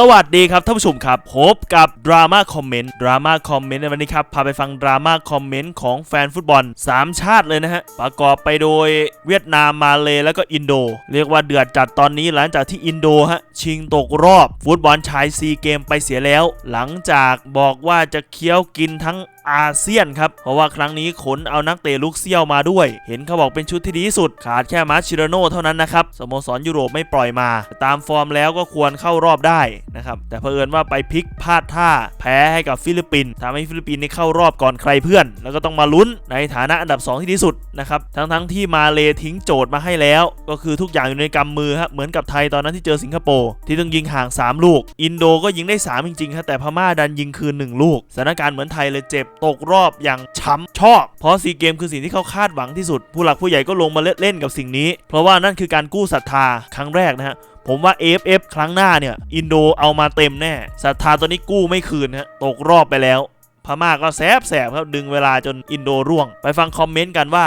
สวัสดีครับท่านผู้ชมครับพบกับดราม่าคอมเมนต์ดราม่าคอมเมนต์ในวันนี้ครับ พาไปฟังดราม่าคอมเมนต์ของแฟนฟุตบอล 3 ชาติเลยนะฮะ ประกอบไปโดยเวียดนามมาเลแล้วก็อินโด เรียกว่าเดือดจัดตอนนี้หลังจากที่อินโดฮะ ชิงตกรอบ ฟุตบอลชายซีเกมไปเสียแล้ว หลังจากบอกว่าจะเคี้ยวกินทั้ง อาเซียนครับ เพราะว่าครั้งนี้ขนเอานักเตะลูกเซี่ยวมาด้วย เห็นเขาบอกเป็นชุดที่ดีที่สุด ขาดแค่มาร์ชิโรโน่เท่านั้นนะครับ สโมสรยุโรปไม่ปล่อยมา ตามฟอร์มแล้วก็ควรเข้ารอบได้นะครับ แต่เผอิญว่าไปพลิกพลาดท่า แพ้ให้กับฟิลิปปินส์ทำให้ฟิลิปปินส์นี่เข้ารอบก่อนใครเพื่อน แล้วก็ต้องมาลุ้นในฐานะอันดับ 2 ที่ดีสุดนะครับ ทั้งๆที่มาเลทิ้งโจทย์มาให้แล้ว ก็คือทุกอย่างอยู่ในกำมือฮะเหมือนกับไทยตอนนั้นที่เจอสิงคโปร์ที่ต้องยิงห่าง 3 ลูก อินโดก็ยิงได้ 3 จริงๆครับแต่พม่าดันยิงคืน 1 ลูก สถานการณ์เหมือนไทยเลยเจ็บตกรอบอย่างช้ำชอบ เพราะซีเกมคือสิ่งที่เขาคาดหวังที่สุด ผู้หลักผู้ใหญ่ก็ลงมาเล่นกับสิ่งนี้ เพราะว่านั่นคือการกู้ศรัทธาครั้งแรกนะฮะผมว่า AFF ครั้งหน้าเนี่ย อินโดเอามาเต็มแน่ศรัทธาตัวนี้กู้ไม่คืนฮะตกรอบไปแล้ว พม่าก็แสบแสบครับดึงเวลาจนอินโดร่วง ไปฟังคอมเมนต์กันว่า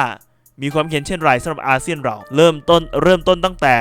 มีความเห็นเช่นไรสำหรับอาเซียนเรา เริ่มต้นเริ่มต้นตั้งแต่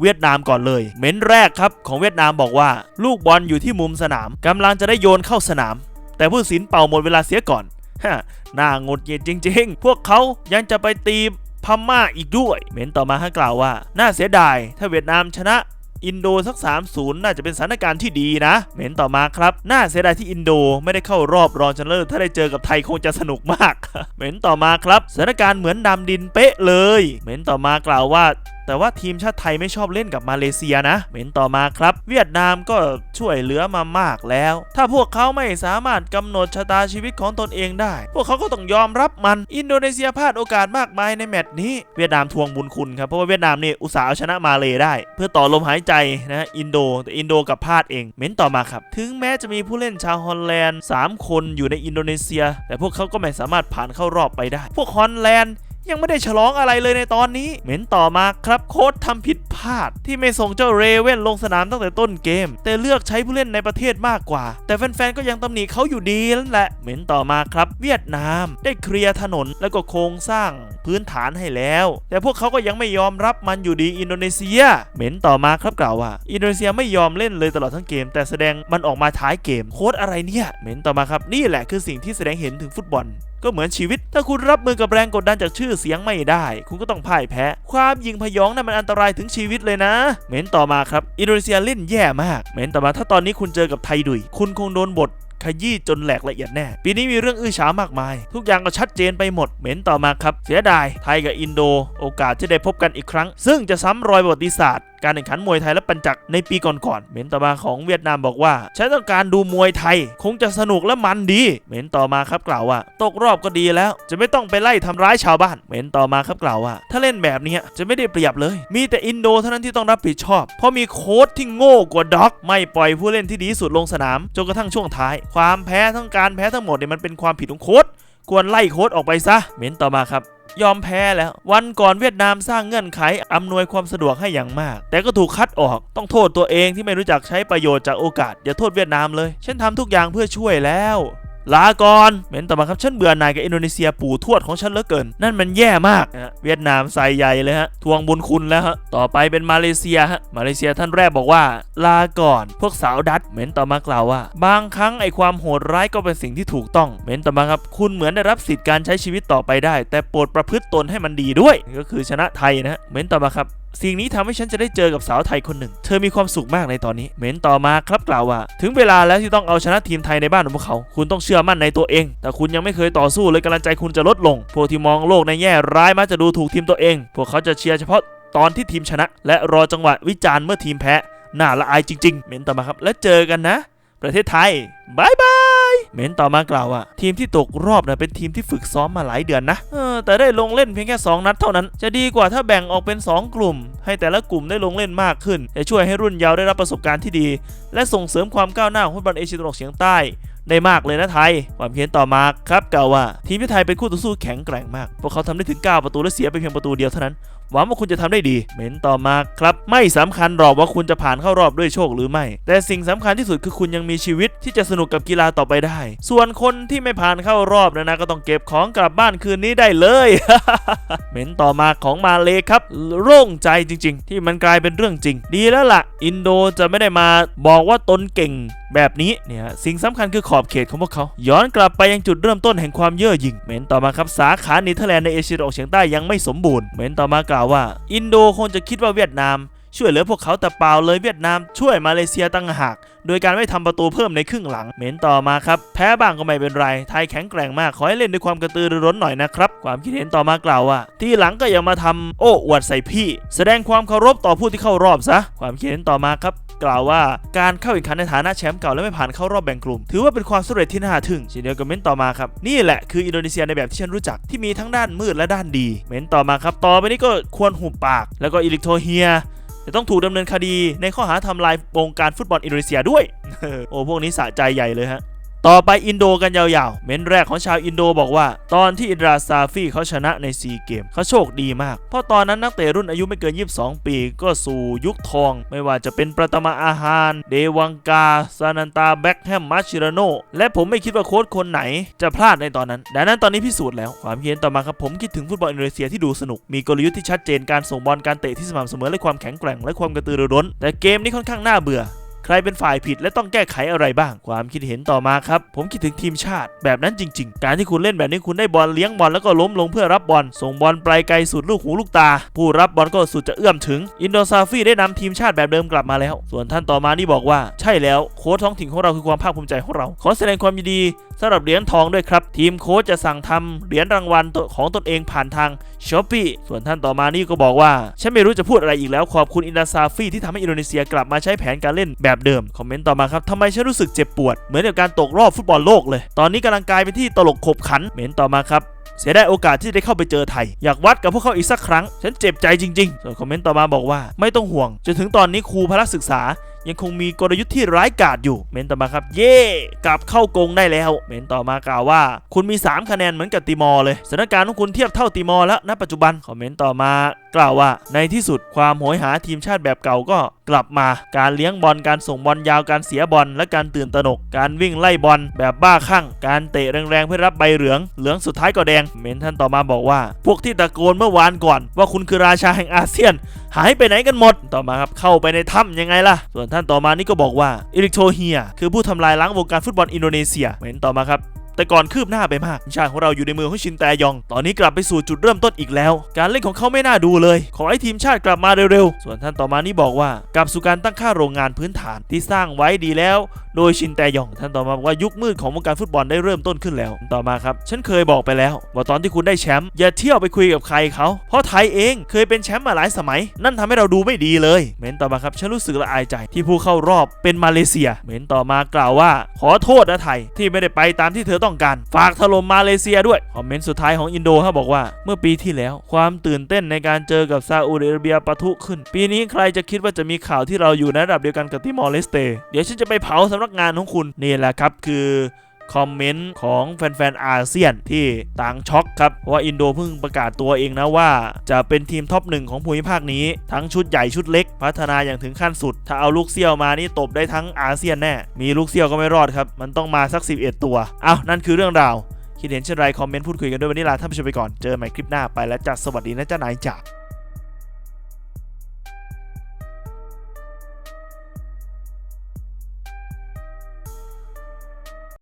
เวียดนามก่อนเลย เม้นแรกครับของเวียดนามบอกว่า ลูกบอลอยู่ที่มุมสนามกำลังจะได้โยนเข้าสนาม แต่ผู้สินเป่าหมดเวลาเสียก่อนฮะน่างดเย็นจริง ๆ พวกเขายังจะไปตีพม่าอีกด้วยเม้นต่อมาให้กล่าวว่า น่าเสียดาย ถ้าเวียดนามชนะอินโดสัก 3-0 น่าจะเป็นสถานการณ์ที่ดีนะเม้นต่อมาครับ น่าเสียดายที่อินโดไม่ได้เข้ารอบรองชนะเลิศถ้าได้เจอกับไทยคงจะสนุกมากเม้นต่อมาครับ สถานการณ์เหมือนดำดินเป๊ะเลยเม้นต่อมากล่าวว่า แต่ว่าทีมชาติไทยไม่ชอบเล่นกับมาเลเซียนะ เหม้นต่อมาครับ เวียดนามก็ช่วยเหลือมามากแล้ว ถ้าพวกเขาไม่สามารถกำหนดชะตาชีวิตของตนเองได้ พวกเขาก็ต้องยอมรับมัน อินโดนีเซียพลาดโอกาสมากมายในแมตช์นี้ เวียดนามทวงบุญคุณครับ เพราะว่าเวียดนามเนี่ยอุตส่าห์เอาชนะมาเลได้ เพื่อต่อลมหายใจนะอินโดแต่อินโดกับพลาดเอง เหม้นต่อมาครับ ถึงแม้จะมีผู้เล่นชาวฮอลแลนด์ 3 คนอยู่ในอินโดนีเซีย แต่พวกเขาก็ไม่สามารถผ่านเข้ารอบไปได้ พวกฮอลแลนด์ ยังไม่ได้ฉลองอะไรเลยในตอนนี้ เหม็นต่อมาครับโค้ชทำผิดพลาด ที่ไม่ส่งเจ้าเรเว่นลงสนามตั้งแต่ต้นเกม แต่เลือกใช้ผู้เล่นในประเทศมากกว่า แต่แฟนๆก็ยังตำหนิเขาอยู่ดีนั่นแหละ เหม็นต่อมาครับ เวียดนาม ได้เคลียร์ถนนแล้วก็โครงสร้างพื้นฐานให้แล้ว แต่พวกเขาก็ยังไม่ยอมรับมันอยู่ดีอินโดนีเซีย เหม็นต่อมาครับกล่าวว่า อินโดนีเซียไม่ยอมเล่นเลยตลอดทั้งเกม แต่แสดงมันออกมาท้ายเกมโค้ดอะไรเนี่ยเหม็นต่อมาครับนี่แหละคือสิ่งที่แสดงเห็นถึงฟุตบอล ก็เหมือนชีวิต ถ้าคุณรับมือกับแรงกดดันจากชื่อเสียงไม่ได้ คุณก็ต้องพ่ายแพ้ ความยิงพยองนั้นมันอันตรายถึงชีวิตเลยนะ เม้นต่อมาครับ อินโดนีเซียเล่นแย่มาก เม้นต่อมาถ้าตอนนี้คุณเจอกับไทยดุย คุณคงโดนบทขยี้จนแหลกละเอียดแน่ ปีนี้มีเรื่องอื้อฉาวมากมาย ทุกอย่างก็ชัดเจนไปหมด เหม็นต่อมาครับ เสียดาย ไทยกับอินโด โอกาสที่ได้พบกันอีกครั้ง ซึ่งจะซ้ำรอยประวัติศาสตร์ การแข่งขันมวยไทยและปัญจักในปีก่อนๆเหม็นต่อมาของเวียดนามบอกว่าฉันต้องการดูมวยไทย คงจะสนุกและมันดีเหม็นต่อมาครับกล่าวว่า ตกรอบก็ดีแล้ว จะไม่ต้องไปไล่ทำร้ายชาวบ้านเหม็นต่อมาครับกล่าวว่า ถ้าเล่นแบบนี้จะไม่ได้เปรียบเลย มีแต่อินโดเท่านั้นที่ต้องรับผิดชอบ เพราะมีโค้ชที่โง่กว่าด็อก ไม่ปล่อยผู้เล่นที่ดีสุดลงสนามจนกระทั่งช่วงท้าย ความแพ้ทั้งการแพ้ทั้งหมดเนี่ยมันเป็นความผิดของโค้ช ควรไล่โค้ดออกไปซะเม้นต่อมาครับ ยอมแพ้แล้ว วันก่อนเวียดนามสร้างเงื่อนไขอำนวยความสะดวกให้อย่างมาก แต่ก็ถูกคัดออกต้องโทษตัวเองที่ไม่รู้จักใช้ประโยชน์จากโอกาสอย่าโทษเวียดนามเลย ฉันทำทุกอย่างเพื่อช่วยแล้ว ลาก่อนเม้นต่อมาครับฉันเบื่อหน่ายกับอินโดนีเซียปู่ทวดของฉันเหลือเกิน นั่นมันแย่มากนะฮะเวียดนามใส่ใหญ่เลยฮะทวงบุญคุณแล้วฮะต่อไปเป็นมาเลเซียฮะมาเลเซียท่านแรกบอกว่า ลาก่อน พวกสาวดัตเม้นต่อมากล่าวว่า บางครั้งไอความโหดร้ายก็เป็นสิ่งที่ถูกต้อง เม้นต่อมาครับคุณเหมือนได้รับสิทธิ์การใช้ชีวิตต่อไปได้ แต่โปรดประพฤติตนให้มันดีด้วย ก็คือชนะไทยนะฮะเม้นต่อมาครับ สิ่งนี้ทำให้ฉันจะได้เจอกับสาวไทยคนหนึ่ง เธอมีความสุขมากในตอนนี้เม้นต่อมาครับกล่าวว่า ถึงเวลาแล้วที่ต้องเอาชนะทีมไทยในบ้านของพวกเขา คุณต้องเชื่อมั่นในตัวเอง แต่คุณยังไม่เคยต่อสู้เลยกำลังใจคุณจะลดลง พวกที่มองโลกในแง่ร้ายมักจะดูถูกทีมตัวเอง พวกเขาจะเชียร์เฉพาะตอนที่ทีมชนะ และรอจังหวะวิจารณ์เมื่อทีมแพ้ น่าละอายจริง ๆเม้นต่อมาครับ และเจอกันนะ ประเทศไทยบายบาย เมนต่อมากล่าวว่าทีมที่ตกรอบนะเป็นทีมที่ฝึกซ้อมมาหลายเดือนนะเออแต่ได้ลงเล่นเพียงแค่ 2 นัดเท่านั้น จะดีกว่าถ้าแบ่งออกเป็น 2 กลุ่ม ให้แต่ละกลุ่มได้ลงเล่นมากขึ้น จะช่วยให้รุ่นเยาว์ได้รับประสบการณ์ที่ดี และส่งเสริมความก้าวหน้าของฟุตบอลเอเชียตะวันออกเฉียงใต้ได้มากเลยนะไทย ความเพียนต่อมาครับกล่าวว่า ทีมที่ไทยเป็นคู่ต่อสู้แข็งแกร่งมาก พวกเขาทำได้ถึง 9 ประตูและเสียไปเพียงประตูเดียวเท่านั้น หวังว่าคุณจะทำได้ดีเมนต่อมาครับไม่สำคัญหรอกว่าคุณจะผ่านเข้ารอบด้วยโชคหรือไม่ แต่สิ่งสำคัญที่สุดคือคุณยังมีชีวิตที่จะสนุกกับกีฬาต่อไปได้ ส่วนคนที่ไม่ผ่านเข้ารอบนะนะก็ต้องเก็บของกลับบ้านคืนนี้ได้เลยเมนต่อมาของมาเลครับโล่งใจจริง ๆ ที่มันกลายเป็นเรื่องจริง ดีแล้วล่ะ อินโดจะไม่ได้มาบอกว่าตนเก่งแบบนี้เนี่ยสิ่งสำคัญคือขอบเขตของพวกเขา ย้อนกลับไปยังจุดเริ่มต้นแห่งความเย่อหยิ่งเมนต่อมาครับสาขาเนเธอร์แลนด์ในเอเชียตะวันออกเฉียงใต้ยังไม่สมบูรณ์เมนต่อมากล่าวว่า อินโดคงจะคิดว่าเวียดนาม ช่วยเหลือพวกเขาแต่เปล่าเลยเวียดนามช่วยมาเลเซียตั้งหาก โดยการไม่ทำประตูเพิ่มในครึ่งหลังเมนต่อมาครับ แพ้บ้างก็ไม่เป็นไร ไทยแข็งแกร่งมาก ขอให้เล่นด้วยความกระตือรือร้นหน่อยนะครับ ความคิดเห็นต่อมากล่าวว่า ที่หลังก็อย่ามาทำโอ้อวดใส่พี่ แสดงความเคารพต่อผู้ที่เข้ารอบซะ ความคิดเห็นต่อมาครับ กล่าวว่าการเข้าแข่งขันในฐานะแชมป์เก่าและไม่ผ่านเข้ารอบแบ่งกลุ่ม ถือว่าเป็นความสำเร็จที่น่าทึ่งเช่นเดียวกับเม้นต่อมาครับ นี่แหละคืออินโดนีเซียในแบบที่ฉันรู้จักที่มีทั้งด้านมืดและด้านดี เม้นต่อมาครับ ต่อไปนี้ก็ควรหุบปาก แล้วก็อิลิกโทเฮียจะต้องถูกดำเนินคดีในข้อหาทำลายวงการฟุตบอลอินโดนีเซียด้วย โอ้พวกนี้สะใจใหญ่เลยฮะ ต่อไปอินโดกันยาวๆ เม้นแรกของชาวอินโดบอกว่า ตอนที่อินราซาฟี่เขาชนะในซีเกมเขาโชคดีมาก เพราะตอนนั้นนักเตะรุ่นอายุไม่เกิน 22 ปีก็สู่ยุคทอง ไม่ว่าจะเป็นประตมาอาหาร เดวังกา ซานันตาแบ็กแฮมมาชิราโนและผมไม่คิดว่าโค้ชคนไหน จะพลาดในตอนนั้น ดังนั้นตอนนี้พิสูจน์แล้วความเห็นต่อมาครับผมคิดถึงฟุตบอลอินโดนีเซียที่ดูสนุกมีกลยุทธ์ที่ชัดเจนการส่งบอลการเตะที่สม่ำเสมอและความแข็งแกร่งและความกระตือรือร้น แต่เกมนี้ค่อนข้างน่าเบื่อ ใครเป็นฝ่ายผิดและต้องแก้ไขอะไรบ้างความคิดเห็นต่อมาครับ ผมคิดถึงทีมชาติ แบบนั้นจริง ๆ การที่คุณเล่นแบบนี้คุณได้บอลเลี้ยงบอลแล้วก็ล้มลงเพื่อรับบอลส่งบอลไปไกลสุดลูกหูลูกตา ผู้รับบอลก็สุดจะเอื้อมถึง อินโดซาฟีได้นำทีมชาติแบบเดิมกลับมาแล้ว ส่วนท่านต่อมานี่บอกว่า ใช่แล้วโค้ชท้องถิ่นของเราคือความภาคภูมิใจของเรา ขอแสดงความยินดีสำหรับเหรียญทองด้วยครับ ทีมโค้ชจะสั่งทำเหรียญรางวัลของตนเองผ่านทางช้อปปีส่วนท่านต่อมานี่ก็บอกว่าฉันไม่รู้จะพูดอะไรอีกแล้วขอบคุณอินดาซาฟีที่ทำให้อินโดนีเซียกลับมาใช้แผนการเล่นแบบเดิม คอมเมนต์ต่อมาครับทำไมฉันรู้สึกเจ็บปวด เหมือนกับการตกรอบฟุตบอลโลกเลย ตอนนี้กำลังกลายเป็นที่ตลกขบขันเมนต์ต่อมาครับเสียได้โอกาสที่ได้เข้าไปเจอไทย อยากวัดกับพวกเขาอีกสักครั้ง ฉันเจ็บใจจริงๆ ส่วนคอมเมนต์ต่อมาบอกว่า ไม่ต้องห่วง จนถึงตอนนี้ครูพละศึกษา ยังคงมีกลยุทธ์ที่ร้ายกาจอยู่ เมนต่อมาครับ เย่กลับเข้ากงได้แล้ว เมนต่อมากล่าวว่า คุณมี 3 คะแนนเหมือนกับติมอร์เลยสถานการณ์ของคุณเทียบเท่าติมอร์แล้วณปัจจุบันคอมเมนต์ต่อมากล่าวว่า ในที่สุดความโหยหาทีมชาติแบบเก่าก็กลับมา การเลี้ยงบอลการส่งบอลยาวการเสียบอลและการตื่นตระหนก การวิ่งไล่บอลแบบบ้าคลั่ง การเตะแรงๆเพื่อรับใบเหลือง เหลืองสุดท้ายก็แดง เมนท่านต่อมาบอกว่า พวกที่ตะโกนเมื่อวานก่อน ว่าคุณคือราชาแห่งอาเซียน หายไปไหนกันหมด ต่อมาครับเข้าไปในถ้ำยังไงล่ะส่วนท่านต่อมานี่ก็บอกว่าอิริกโทเฮียคือผู้ทำลายล้างวงการฟุตบอลอินโดนีเซียเหม็นต่อมาครับ แต่ก่อนคืบหน้าไปมากทีมชาติของเราอยู่ในมือของชินแตยอง ตอนนี้กลับไปสู่จุดเริ่มต้นอีกแล้ว การเล่นของเขาไม่น่าดูเลย ขอให้ทีมชาติกลับมาเร็วๆ ส่วนท่านต่อมานี่บอกว่ากลับสู่การตั้งค่าโรงงานพื้นฐานที่สร้างไว้ดีแล้ว โดยชินแตยอง ท่านต่อมาบอกว่ายุคมืดของวงการฟุตบอลได้เริ่มต้นขึ้นแล้ว ต่อมาครับ ฉันเคยบอกไปแล้ว ว่าตอนที่คุณได้แชมป์อย่าเที่ยวไปคุยกับใครเขา เพราะไทยเองเคยเป็นแชมป์มาหลายสมัย นั่นทำให้เราดูไม่ดีเลยเมนต่อมาครับฉันรู้สึกละอายใจที่ผู้เข้ารอบเป็นมาเลเซียเมนต่อมากล่าวว่า ขอโทษนะไทยที่ไม่ได้ไปตามที่เธอต้องการ ฝากถล่มมาเลเซียด้วย คอมเมนต์สุดท้ายของอินโดเขาบอกว่า เมื่อปีที่แล้วความตื่นเต้นในการเจอกับซาอุดิอาระเบียปะทุขึ้น ปีนี้ใครจะคิดว่าจะมีข่าวที่เราอยู่ในระดับเดียวกันกับที่มอร์เลสเตเดี๋ยวฉันจะไปเผาสำนักงานของคุณนี่แหละครับคือ คอมเมนต์ของแฟนๆอาเซียนที่ต่างช็อกครับว่าอินโดเพิ่งประกาศตัวเองนะว่า จะเป็นทีมท็อปหนึ่งของภูมิภาคนี้ทั้งชุดใหญ่ชุดเล็ก พัฒนาอย่างถึงขั้นสุด ถ้าเอาลูกเซี่ยวมานี่ตบได้ทั้งอาเซียนแน่ มีลูกเซี่ยวก็ไม่รอดครับ มันต้องมาสัก 11 ตัวอ้าวนั่นคือเรื่องราว คิดเห็นเช่นไรคอมเมนต์พูดคุยกันด้วยวันนี้ลาท่านผู้ชมไปก่อนเจอกันใหม่คลิปหน้าไปแล้วจ้ะสวัสดีนะจ้านายจ๋า